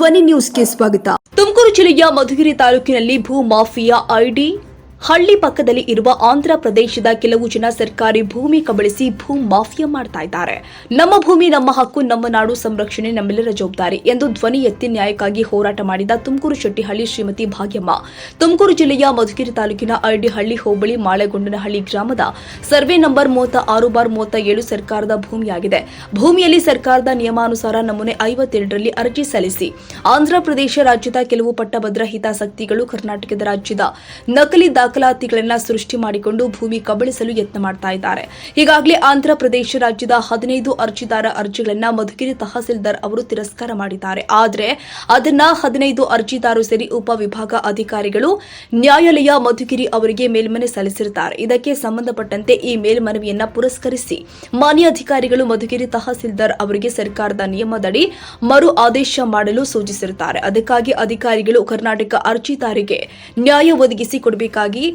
ಧ್ವನಿ ನ್ಯೂಸ್ಗೆ ಸ್ವಾಗತ. ತುಮಕೂರು ಜಿಲ್ಲೆಯ ಮಧುಗಿರಿ ತಾಲೂಕಿನಲ್ಲಿ ಭೂ ಮಾಫಿಯಾ ಐಡಿ ಹಳ್ಳಿ ಪಕ್ಕದಲ್ಲಿ ಇರುವ ಆಂಧ್ರ ಪ್ರದೇಶದ ಕೆಲವು ಜನ ಸರ್ಕಾರಿ ಭೂಮಿ ಕಬಳಿಸಿ ಭೂ ಮಾಫಿಯಾ ಮಾಡ್ತಾ ಇದ್ದಾರೆ. ನಮ್ಮ ಭೂಮಿ, ನಮ್ಮ ಹಕ್ಕು, ನಮ್ಮ ನಾಡು ಸಂರಕ್ಷಣೆ ನಮ್ಮೆಲ್ಲರ ಜವಾಬ್ದಾರಿ ಎಂದು ಧ್ವನಿ ಎತ್ತಿ ನ್ಯಾಯಕ್ಕಾಗಿ ಹೋರಾಟ ಮಾಡಿದ ತುಮಕೂರು ಶೆಟ್ಟಿಹಳ್ಳಿ ಶ್ರೀಮತಿ ಭಾಗ್ಯಮ್ಮ. ತುಮಕೂರು ಜಿಲ್ಲೆಯ ಮಧುಗಿರಿ ತಾಲೂಕಿನ ಐಡಿಹಳ್ಳಿ ಹೋಬಳಿ ಮಾಳೆಗೊಂಡನಹಳ್ಳಿ ಗ್ರಾಮದ ಸರ್ವೆ ನಂಬರ್ ಮೂವತ್ತ ಆರು ಬಾರ್ ಮೂವತ್ತ ಏಳು ಸರ್ಕಾರದ ಭೂಮಿಯಾಗಿದೆ. ಭೂಮಿಯಲ್ಲಿ ಸರ್ಕಾರದ ನಿಯಮಾನುಸಾರ ನಮೂನೆ ಐವತ್ತೆರಡರಲ್ಲಿ ಅರ್ಜಿ ಸಲ್ಲಿಸಿ. ಆಂಧ್ರಪ್ರದೇಶ ರಾಜ್ಯದ ಕೆಲವು ಪಟ್ಟಭದ್ರ ಹಿತಾಸಕ್ತಿಗಳು ಕರ್ನಾಟಕದ ರಾಜ್ಯದ ನಕಲಿ ದಾಖಲಾತಿಗಳನ್ನ ಸೃಷ್ಟಿ ಮಾಡಿಕೊಂಡು ಭೂಮಿ ಕಬಳಿಸಲು ಯತ್ನ ಮಾಡ್ತಾ ಇದ್ದಾರೆ. ಈಗಾಗಲೇ ಆಂಧ್ರಪ್ರದೇಶ ರಾಜ್ಯದ ಹದಿನೈದು ಅರ್ಜಿದಾರ ಅರ್ಜಿಗಳನ್ನ ಮಧುಗಿರಿ ತಹಸೀಲ್ದಾರ್ ಅವರು ತಿರಸ್ಕಾರ ಮಾಡಿದ್ದಾರೆ. ಆದರೆ ಅದನ್ನ ಹದಿನೈದು ಅರ್ಜಿದಾರರು ಸೇರಿ ಉಪವಿಭಾಗ ಅಧಿಕಾರಿಗಳು ನ್ಯಾಯಾಲಯ ಮಧುಗಿರಿ ಅವರಿಗೆ ಮೇಲ್ಮನೆ ಸಲ್ಲಿಸಿರುತ್ತಾರೆ. ಇದಕ್ಕೆ ಸಂಬಂಧಪಟ್ಟಂತೆ ಈ ಮೇಲ್ಮನವಿಯನ್ನ ಪುರಸ್ಕರಿಸಿ ಮಾನ್ಯ ಅಧಿಕಾರಿಗಳು ಮಧುಗಿರಿ ತಹಸೀಲ್ದಾರ್ ಅವರಿಗೆ ಸರ್ಕಾರದ ನಿಯಮದಡಿ ಮರು ಆದೇಶ ಮಾಡಲು ಸೂಚಿಸಿರುತ್ತಾರೆ. ಅದಕ್ಕಾಗಿ ಅಧಿಕಾರಿಗಳು ಕರ್ನಾಟಕ ಅರ್ಜಿದಾರಿಗೆ ನ್ಯಾಯ ಒದಗಿಸಿ ಕೊಡಬೇಕಾಗಿ ಮಾಡಿ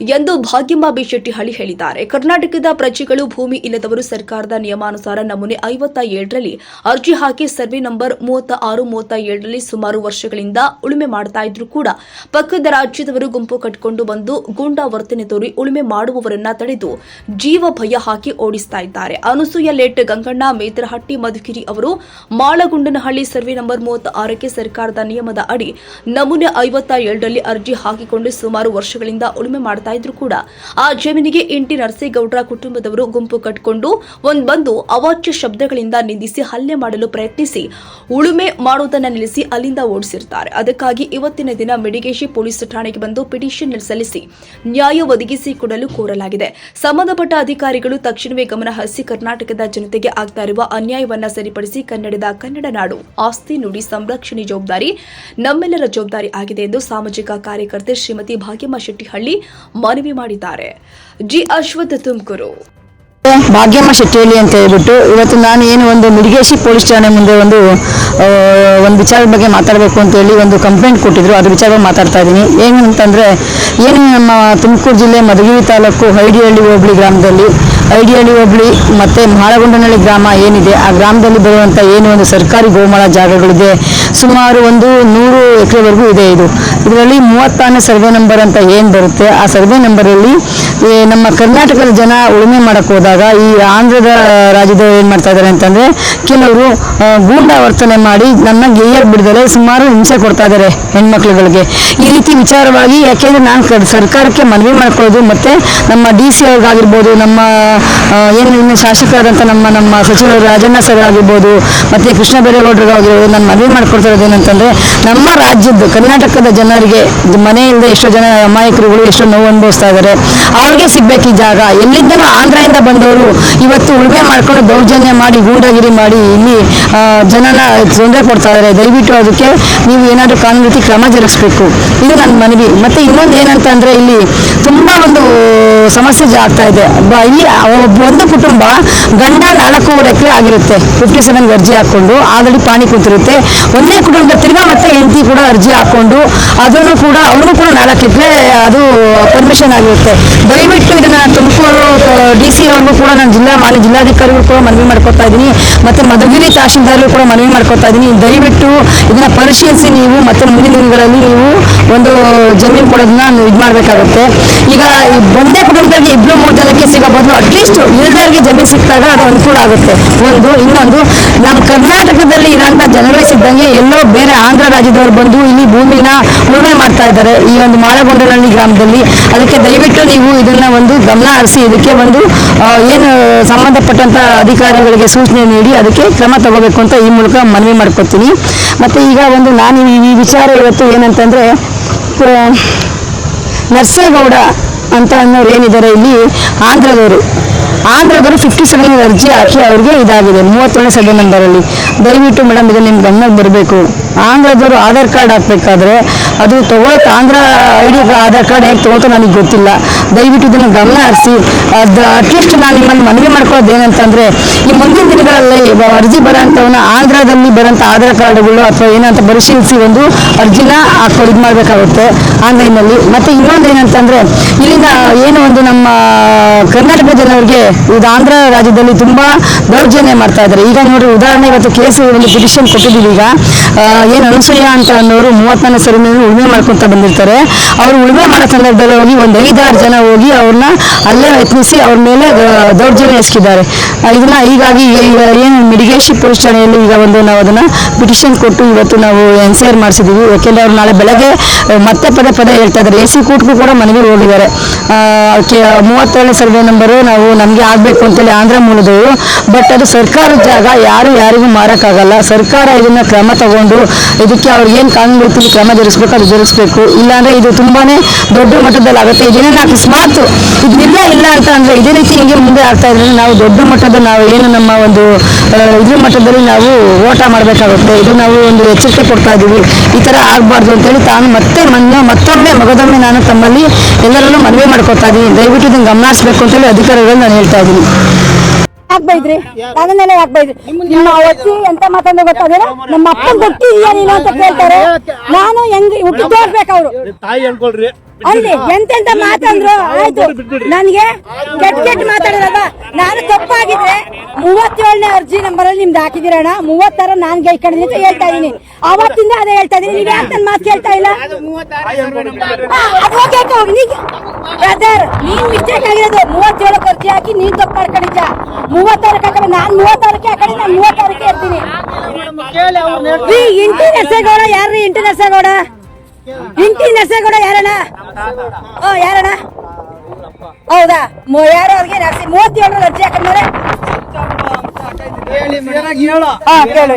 ಎಂದು ಭಾಗ್ಯಮ್ಮ ಬಿ ಶೆಟ್ಟಿಹಳ್ಳಿ ಹೇಳಿದ್ದಾರೆ. ಕರ್ನಾಟಕದ ಪ್ರಜೆಗಳು ಭೂಮಿ ಇಲ್ಲದವರು ಸರ್ಕಾರದ ನಿಯಮಾನುಸಾರ ನಮೂನೆ ಐವತ್ತ ಏಳರಲ್ಲಿ ಅರ್ಜಿ ಹಾಕಿ ಸರ್ವೆ ನಂಬರ್ ಮೂವತ್ತ ಆರು ಮೂವತ್ತ ಏಳರಲ್ಲಿ ಸುಮಾರು ವರ್ಷಗಳಿಂದ ಉಳುಮೆ ಮಾಡ್ತಾ ಇದ್ರು ಕೂಡ ಪಕ್ಕದ ರಾಜ್ಯದವರು ಗುಂಪು ಕಟ್ಟಿಕೊಂಡು ಬಂದು ಗೂಂಡಾ ವರ್ತನೆ ತೋರಿ ಉಳುಮೆ ಮಾಡುವವರನ್ನ ತಡೆದು ಜೀವ ಭಯ ಹಾಕಿ ಓಡಿಸ್ತಾ ಇದ್ದಾರೆ. ಅನಸೂಯ ಲೇಟ್ ಗಂಗಣ್ಣ ಮೇದರಹಟ್ಟಿ ಮಧುಗಿರಿ ಅವರು ಮಾಳಗುಂಡನಹಳ್ಳಿ ಸರ್ವೆ ನಂಬರ್ ಮೂವತ್ತ ಆರಕ್ಕೆ ಸರ್ಕಾರದ ನಿಯಮದ ಅಡಿ ನಮೂನೆ ಐವತ್ತ ಏಳರಲ್ಲಿ ಅರ್ಜಿ ಹಾಕಿಕೊಂಡು ಸುಮಾರು ವರ್ಷಗಳಿಂದ ಉಳುಮೆ ಮಾಡ್ತಾ ಇದ್ರು ಕೂಡ ಆ ಜಮೀನಿಗೆ ಇಂಟಿ ನರಸೇಗೌಡರ ಕುಟುಂಬದವರು ಗುಂಪು ಕಟ್ಟಿಕೊಂಡು ಒಂದ್ ಬಂದು ಅವಾಚ್ಯ ಶಬ್ದಗಳಿಂದ ನಿಂದಿಸಿ ಹಲ್ಲೆ ಮಾಡಲು ಪ್ರಯತ್ನಿಸಿ ಉಳುಮೆ ಮಾಡುವುದನ್ನ ನಿಲ್ಲಿಸಿ ಅಲ್ಲಿಂದ ಓಡಿಸಿರ್ತಾರೆ. ಅದಕ್ಕಾಗಿ ಇವತ್ತಿನ ದಿನ ಮಿಡಿಗೇಶಿ ಪೊಲೀಸ್ ಠಾಣೆಗೆ ಬಂದು ಪಿಟಿಷನ್ ಸಲ್ಲಿಸಿ ನ್ಯಾಯ ಒದಗಿಸಿ ಕೊಡಲು ಕೋರಲಾಗಿದೆ. ಸಂಬಂಧಪಟ್ಟ ಅಧಿಕಾರಿಗಳು ತಕ್ಷಣವೇ ಗಮನ ಹರಿಸಿ ಕರ್ನಾಟಕದ ಜನತೆಗೆ ಆಗ್ತಾ ಇರುವ ಅನ್ಯಾಯವನ್ನ ಸರಿಪಡಿಸಿ ಕನ್ನಡದ ಕನ್ನಡ ನಾಡು ಆಸ್ತಿ ನುಡಿ ಸಂರಕ್ಷಣೆ ಜವಾಬ್ದಾರಿ ನಮ್ಮೆಲ್ಲರ ಜವಾಬ್ದಾರಿ ಆಗಿದೆ ಎಂದು ಸಾಮಾಜಿಕ ಕಾರ್ಯಕರ್ತೆ ಶ್ರೀಮತಿ ಭಾಗ್ಯಮ್ಮ ಶೆಟ್ಟಿಹಳ್ಳಿ ಮನವಿ ಮಾಡಿದ್ದಾರೆ. ಜಿ ಅಶ್ವಥ್ ತುಮಕೂರು. ಭಾಗ್ಯಮ್ಮ ಶೆಟ್ಟಿಹಳ್ಳಿ ಅಂತ ಹೇಳ್ಬಿಟ್ಟು ಇವತ್ತು ನಾನು ಏನು ಒಂದು ಮಿಡಿಗೇಶಿ ಪೊಲೀಸ್ ಠಾಣೆ ಮುಂದೆ ಒಂದು ಒಂದು ವಿಚಾರದ ಬಗ್ಗೆ ಮಾತಾಡಬೇಕು ಅಂತ ಹೇಳಿ ಒಂದು ಕಂಪ್ಲೇಂಟ್ ಕೊಟ್ಟಿದ್ರು. ಅದ್ರ ವಿಚಾರವಾಗಿ ಮಾತಾಡ್ತಾ ಇದ್ದೀನಿ. ಏನು ಅಂತಂದರೆ, ಏನು ನಮ್ಮ ತುಮಕೂರು ಜಿಲ್ಲೆ ಮಧುಗಿರಿ ತಾಲೂಕು ಹೈಡಿಹಳ್ಳಿ ಹೋಬಳಿ ಗ್ರಾಮದಲ್ಲಿ ಹೈಡಿಹಳ್ಳಿ ಹೋಬಳಿ ಮತ್ತು ಮಾಳಗೊಂಡನಹಳ್ಳಿ ಗ್ರಾಮ ಏನಿದೆ, ಆ ಗ್ರಾಮದಲ್ಲಿ ಬರುವಂಥ ಏನು ಒಂದು ಸರ್ಕಾರಿ ಗೋಮಾಳ ಜಾಗಗಳಿದೆ, ಸುಮಾರು ಒಂದು ನೂರು ಎಕರೆವರೆಗೂ ಇದೆ ಇದು. ಇದರಲ್ಲಿ ಮೂವತ್ತಾರನೇ ಸರ್ವೆ ನಂಬರ್ ಅಂತ ಏನು ಬರುತ್ತೆ? ಆ ಸರ್ವೆ ನಂಬರಲ್ಲಿ ನಮ್ಮ ಕರ್ನಾಟಕದ ಜನ ಉಳುಮೆ ಮಾಡಕ್ಕೆ ಹೋದಾಗ ಈ ಆಂಧ್ರದ ರಾಜ್ಯದವರು ಏನು ಮಾಡ್ತಾ ಇದ್ದಾರೆ ಅಂತಂದರೆ, ಕೆಲವರು ಗೂಂಡ ವರ್ತನೆ ಮಾಡಿ ನನ್ನ ಗೆಯ್ಯರ್ ಬಿಡದಲೆ ಸುಮಾರು ಹಿಂಸೆ ಕೊಡ್ತಾ ಇದ್ದಾರೆ ಹೆಣ್ಮಕ್ಳುಗಳಿಗೆ. ಈ ರೀತಿ ವಿಚಾರವಾಗಿ, ಯಾಕೆಂದರೆ ನಾನು ಸರ್ಕಾರಕ್ಕೆ ಮನವಿ ಮಾಡ್ಕೊಳ್ಳೋದು ಮತ್ತು ನಮ್ಮ ಡಿ ಸಿ ಅವ್ರಿಗಾಗಿರ್ಬೋದು, ನಮ್ಮ ಏನು ಇನ್ನು ಶಾಸಕರಾದಂಥ ನಮ್ಮ ನಮ್ಮ ಸಚಿವರು ರಾಜಣ್ಣ ಸರ್ ಆಗಿರ್ಬೋದು, ಮತ್ತು ಕೃಷ್ಣ ಬೈರೇಗೌಡರಿಗಾಗಿರ್ಬೋದು ನಾನು ಮನವಿ ಮಾಡ್ಕೊಳ್ತಾ ಇರೋದು ಏನಂತಂದರೆ, ನಮ್ಮ ರಾಜ್ಯದ ಕರ್ನಾಟಕದ ಜನರಿಗೆ ಮನೆ ಇಲ್ಲದೆ ಎಷ್ಟೋ ಜನ ಅಮಾಯಕರುಗಳು ಎಷ್ಟೋ ನೋವು ಅನುಭವಿಸ್ತಾ ಇದ್ದಾರೆ. ಅವ್ರಿಗೆ ಸಿಗ್ಬೇಕು ಈ ಜಾಗ. ಎಲ್ಲಿದ್ದಾನ ಆಂಧ್ರದಿಂದ ಬಂದವರು ಇವತ್ತು ಉಳುಮೆ ಮಾಡ್ಕೊಂಡು ದೌರ್ಜನ್ಯ ಮಾಡಿ ಗೂಂಡಾಗಿರಿ ಮಾಡಿ ಇಲ್ಲಿ ಜನನ ತೊಂದರೆ ಕೊಡ್ತಾ ಇದ್ದಾರೆ. ದಯವಿಟ್ಟು ಅದಕ್ಕೆ ನೀವು ಏನಾದರೂ ಕಾನೂನು ರೀತಿ ಕ್ರಮ ಜರುಗಿಸ್ಬೇಕು. ಇದು ನನ್ನ ಮನವಿ. ಮತ್ತೆ ಇನ್ನೊಂದು ಏನಂತ ಇಲ್ಲಿ ತುಂಬ ಒಂದು ಸಮಸ್ಯೆ ಜಾಗ್ತಾ ಇದೆ. ಇಲ್ಲಿ ಒಂದು ಕುಟುಂಬ ಗಂಡ ನಾಲ್ಕೂವರೆ ಎಕರೆ ಆಗಿರುತ್ತೆ. ಫಿಫ್ಟಿ ಸೆವೆನ್ ಅರ್ಜಿ ಹಾಕೊಂಡು ಆಲ್ರೆಡಿ ಪಾಣಿ ಕೂತಿರುತ್ತೆ. ಒಂದೇ ಕುಟುಂಬ ತಿರ್ಗಾ ಮತ್ತೆ ಹೆಂಡತಿ ಕೂಡ ಅರ್ಜಿ ಹಾಕೊಂಡು ಅದನ್ನು ಕೂಡ ಅವರು ಕೂಡ ನಾಲ್ಕು ಎಕರೆ ಅದು ಪರ್ಮಿಷನ್ ಆಗಿರುತ್ತೆ. ದಯವಿಟ್ಟು ಇದನ್ನ ತುಮಕೂರು ಡಿ ಸಿ ಅವ್ರಿಗೂ ಕೂಡ ನಾನು ಜಿಲ್ಲಾ ಮಾನ್ಯ ಜಿಲ್ಲಾಧಿಕಾರಿಗಳು ಕೂಡ ಮನವಿ ಮಾಡ್ಕೊತಾ ಇದ್ದೀನಿ ಮತ್ತೆ ಮಧುಗಿರಿ ತಹಶೀಲ್ದಾರ್ಗೂ ಕೂಡ ಮನವಿ ಮಾಡ್ಕೊತಾ ಇದ್ದೀನಿ ದಯವಿಟ್ಟು ಇದನ್ನ ಪರಿಶೀಲಿಸಿ ನೀವು, ಮತ್ತೆ ಮುಂದಿನ ದಿನಗಳಲ್ಲಿ ನೀವು ಜಮೀನು ಕೊಡೋದನ್ನ ಇದು ಮಾಡಬೇಕಾಗುತ್ತೆ. ಈಗ ಒಂದೇ ಕುಟುಂಬದಲ್ಲಿ ಇಬ್ರು ಮೂರು ಜನಕ್ಕೆ ಸಿಗೋ ಅಟ್ಲೀಸ್ಟ್ ಇಲ್ದವ್ರಿಗೆ ಜಮೀನು ಸಿಕ್ಕಿದಾಗ ಅದು ಅನುಕೂಲ ಆಗುತ್ತೆ. ಒಂದು, ಇನ್ನೊಂದು, ನಮ್ಮ ಕರ್ನಾಟಕದಲ್ಲಿ ಇರೋಂಥ ಜನರೇ ಸಿದ್ದಂಗೆ ಎಲ್ಲೋ ಬೇರೆ ಆಂಧ್ರ ರಾಜ್ಯದವರು ಬಂದು ಇಲ್ಲಿ ಭೂಮಿನ ಉಳುಮೆ ಮಾಡ್ತಾ ಇದ್ದಾರೆ. ಈ ಒಂದು ಮಾಳಗೊಂಡನಹಳ್ಳಿ ಗ್ರಾಮದಲ್ಲಿ. ಅದಕ್ಕೆ ದಯವಿಟ್ಟು ನೀವು ಇದನ್ನ ಒಂದು ಗಮನ ಹರಿಸಿ, ಇದಕ್ಕೆ ಒಂದು ಏನು ಸಂಬಂಧಪಟ್ಟಂತ ಅಧಿಕಾರಿಗಳಿಗೆ ಸೂಚನೆ ನೀಡಿ ಅದಕ್ಕೆ ಕ್ರಮ ತಗೋಬೇಕು ಅಂತ ಈ ಮೂಲಕ ಮನವಿ ಮಾಡ್ಕೊತೀನಿ. ಮತ್ತೆ ಈಗ ಒಂದು ನಾನು ಈ ವಿಚಾರ ಇವತ್ತು ಏನಂತಂದ್ರೆ ಆ, ನರಸೇಗೌಡ ಅಂತ ಅನ್ನೋರು ಏನಿದ್ದಾರೆ ಇಲ್ಲಿ? ಆಂಧ್ರದವರು ಆಂಧ್ರದವರು ಫಿಫ್ಟಿ ಸೆವೆನ್ ಅರ್ಜಿ ಹಾಕಿ ಅವರಿಗೆ ಇದಾಗಿದೆ. ಮೂವತ್ತೊಂದು ಸೆವೆನ್ ನಂಬರಲ್ಲಿ. ದಯವಿಟ್ಟು ಮೇಡಮ್ ಇದು ನಿಮ್ಗೆ ಗಮನಕ್ಕೆ ಬರಬೇಕು. ಆಂಧ್ರದವರು ಆಧಾರ್ ಕಾರ್ಡ್ ಹಾಕ್ಬೇಕಾದ್ರೆ ಅದು ತಗೋತ Andhra I D Aadhaar card ಹೇಗೆ ತಗೋತೋ ನನಗೆ ಗೊತ್ತಿಲ್ಲ. ದಯವಿಟ್ಟು ಇದನ್ನು ಗಮನ ಹರಿಸಿ. ಅದು ಅಟ್ಲೀಸ್ಟ್ ನಾನು ನಿಮ್ಮನ್ನು ಮನವಿ ಮಾಡ್ಕೊಳ್ಳೋದು ಏನಂತಂದರೆ, ಈ ಮುಂದಿನ ದಿನಗಳಲ್ಲಿ ಅರ್ಜಿ ಬರೋಂಥವನ್ನ ಆಂಧ್ರದಲ್ಲಿ ಬರೋಂಥ ಆಧಾರ್ ಕಾರ್ಡ್ಗಳು ಅಥವಾ ಏನಂತ ಪರಿಶೀಲಿಸಿ ಒಂದು ಅರ್ಜಿನ ಹಾಕೋ ಇದು ಮಾಡಬೇಕಾಗುತ್ತೆ ಆನ್ಲೈನಲ್ಲಿ ಮತ್ತು ಇನ್ನೊಂದು ಏನಂತಂದರೆ ಇಲ್ಲಿಂದ ಏನು ಒಂದು ನಮ್ಮ ಕರ್ನಾಟಕ ಜನರಿಗೆ ಇದು ಆಂಧ್ರ ರಾಜ್ಯದಲ್ಲಿ ತುಂಬಾ ದೌರ್ಜನ್ಯ ಮಾಡ್ತಾ ಇದ್ದಾರೆ. ಈಗ ನೋಡಿ ಉದಾಹರಣೆ ಇವತ್ತು ಕೇಸು ಒಂದು ಪಿಟಿಷನ್ ಕೊಟ್ಟಿದ್ದೀವಿ ಈಗ. ಏನು ಅನುಸೂಯ ಅಂತ ಅನ್ನೋರು ಮೂವತ್ತನೇ ಸರಿ ಉಳುಮೆ ಮಾಡ್ಕೊಂತ ಬಂದಿರ್ತಾರೆ. ಅವರು ಉಳುಮೆ ಮಾಡೋ ಸಂದರ್ಭದಲ್ಲಿ ಹೋಗಿ ಒಂದ್ ಐದಾರು ಜನ ಹೋಗಿ ಅವ್ರನ್ನ ಅಲ್ಲೇ ಯತ್ನಿಸಿ ಅವ್ರ ಮೇಲೆ ದೌರ್ಜನ್ಯ ಎಸ್ಕಿದ್ದಾರೆ ಇದನ್ನ ಹೀಗಾಗಿ ಏನು ಮಿಡಿಗೇಶಿ ಪೊಲೀಸ್ ಠಾಣೆಯಲ್ಲಿ ಈಗ ಒಂದು ನಾವು ಅದನ್ನ ಪಿಟಿಷನ್ ಕೊಟ್ಟು ಇವತ್ತು ನಾವು ಎನ್ಕ್ವೈರ್ ಮಾಡಿಸಿದ್ದೀವಿ. ಯಾಕೆಂದ್ರೆ ಅವ್ರು ನಾಳೆ ಬೆಳಗ್ಗೆ ಮತ್ತೆ ಪದೇ ಪದೇ ಹೇಳ್ತಾ ಇದ್ದಾರೆ. ಎ ಸಿ ಕೂಟ್ಗೂ ಕೂಡ ಮನೆಗೆ ಹೋಗಿದ್ದಾರೆ. ಮೂವತ್ತೇಳನೇ ಸರ್ವೆ ನಂಬರು ನಾವು ನಮಗೆ ಆಗಬೇಕು ಅಂತೇಳಿ ಆಂಧ್ರ ಮೂಲದವರು. ಬಟ್ ಅದು ಸರ್ಕಾರದ ಜಾಗ, ಯಾರು ಯಾರಿಗೂ ಮಾರಕ್ಕಾಗಲ್ಲ. ಸರ್ಕಾರ ಇದನ್ನ ಕ್ರಮ ತಗೊಂಡು ಇದಕ್ಕೆ ಅವ್ರಿಗೆ ಏನು ಕಾನೂನು ರೀತಿಯಲ್ಲಿ ಕ್ರಮ ಜರುಗಿಸ್ಬೇಕು, ಅದು ಜರುಗಿಸ್ಬೇಕು. ಇಲ್ಲಾಂದ್ರೆ ಇದು ತುಂಬಾನೇ ದೊಡ್ಡ ಮಟ್ಟದಲ್ಲಿ ಆಗುತ್ತೆ ಇದೇನೇ ಅಕಸ್ಮಾತ್ ಇದನ್ನೆಲ್ಲ ಇಲ್ಲ ಅಂತ ಅಂದ್ರೆ ಇದೇ ರೀತಿ ಹಿಂಗೆ ಮುಂದೆ ಆಗ್ತಾ ಇದ್ರೆ ನಾವು ದೊಡ್ಡ ಮಟ್ಟದ ನಾವು ಏನು ನಮ್ಮ ಒಂದು ಇದ್ರ ಮಟ್ಟದಲ್ಲಿ ನಾವು ಓಟ ಮಾಡಬೇಕಾಗುತ್ತೆ. ಇದು ನಾವು ಒಂದು ಎಚ್ಚರಿಕೆ ಕೊಡ್ತಾ ಇದ್ದೀವಿ ಈ ತರ ಆಗಬಾರ್ದು ಅಂತೇಳಿ ತಾನು ಮತ್ತೆ ಮೊನ್ನೆ ಮತ್ತೊಮ್ಮೆ ಮಗದೊಮ್ಮೆ ನಾನು ತಮ್ಮಲ್ಲಿ ಎಲ್ಲರಲ್ಲೂ ಮನವಿ ಮಾಡ್ಕೊತಾ ಇದ್ದೀನಿ ದಯವಿಟ್ಟು ಇದನ್ನು ಗಮನಿಸಬೇಕು ಅಂತೇಳಿ ಅಂತೇಳಿ ಅಧಿಕಾರಿಗಳು ನಾನು ಹೇಳ್ತಾ ಇದ್ದೀನಿ. ಯಾಕ್ ಬೈದ್ರಿ? ಅದನ್ನೆಲ್ಲ ಯಾಕೆ ಬೈದ್ರಿ? ನಿಮ್ಮ ಅಜ್ಜಿ ಎಂತ ಮಾತಂದ್ರೆ ಗೊತ್ತಾದ್ರೆ ನಮ್ಮ ಅಪ್ಪ ಗೊತ್ತಿದೆಯಾ ನೀನು ಅಂತ ಕೇಳ್ತಾರೆ. ನಾನು ಹೆಂಗ್ ಹುಟ್ಟಿ ತೋರ್ಬೇಕು ಅವ್ರು. ತಾಯಿ ಅನ್ಕೊಳ್ರಿ ಅಲ್ಲಿ ಎಂತೆಂತ ಮಾತಂದ್ರು? ಆಯ್ತು. ನನ್ಗೆ ಕೆಟ್ಟ ಕೆಟ್ಟ ಮಾತಾಡಿದಾಗ ನಾನು ತಪ್ಪಾಗಿದ್ರೆ ಮೂವತ್ತೇಳನೇ ಅರ್ಜಿ ನಂಬರ್ ಅಲ್ಲಿ ನಿಮ್ದು ಹಾಕಿದಿರಣ್ಣ ಮೂವತ್ತರ ನಾನ್ ಗೈಕೊಂಡಿದ್ದೀನಿ ಅಂತ ಹೇಳ್ತಾ ಇದೀನಿ ಅವತ್ತಿಂದ ಅದೇ ಹೇಳ್ತಾ ಇದೀನಿ ನೀವ್ ಯಾಕೆ ನನ್ ಮಾತು ಕೇಳ್ತಾ ಇಲ್ಲ? ಬ್ರದರ್ ನೀನ್ ಮಿಸ್ಟೇಕ್ ಆಗಿರೋದು. ಮೂವತ್ತೇಳಕ್ಕೆ ಅರ್ಜಿ ಹಾಕಿ ನೀನ್ ತಪ್ಪು ಮೂವತ್ತಾರಕ್ಕೆ ಹಾಕಿ ನಾನ್ ಮೂವತ್ತಾರಕ್ಕೆ ಕಡೆ ನಾನ್ ಮೂವತ್ತಾರಕ್ಕೆ ಇರ್ತೀನಿ. ರೀ ಇಂಟಿ ನರಸೇಗೌಡ ಯಾರ್ರಿ ಇಂಟಿ ನರಸೇಗೌಡ? ಇಂಟಿ ನರಸೇಗೌಡ ಯಾರಣ್ಣ? ಓ ಯಾರಣ್ಣ? ಹೌದಾ? ಯಾರು ಅವ್ರಿಗೆ ನರ್ಸಿ ಮೂವತ್ತೇಳರ ಅರ್ಜಿ ಹಾಕಿದ್ಮೇಲೆ? ಹಾ ಕೇಳಿ.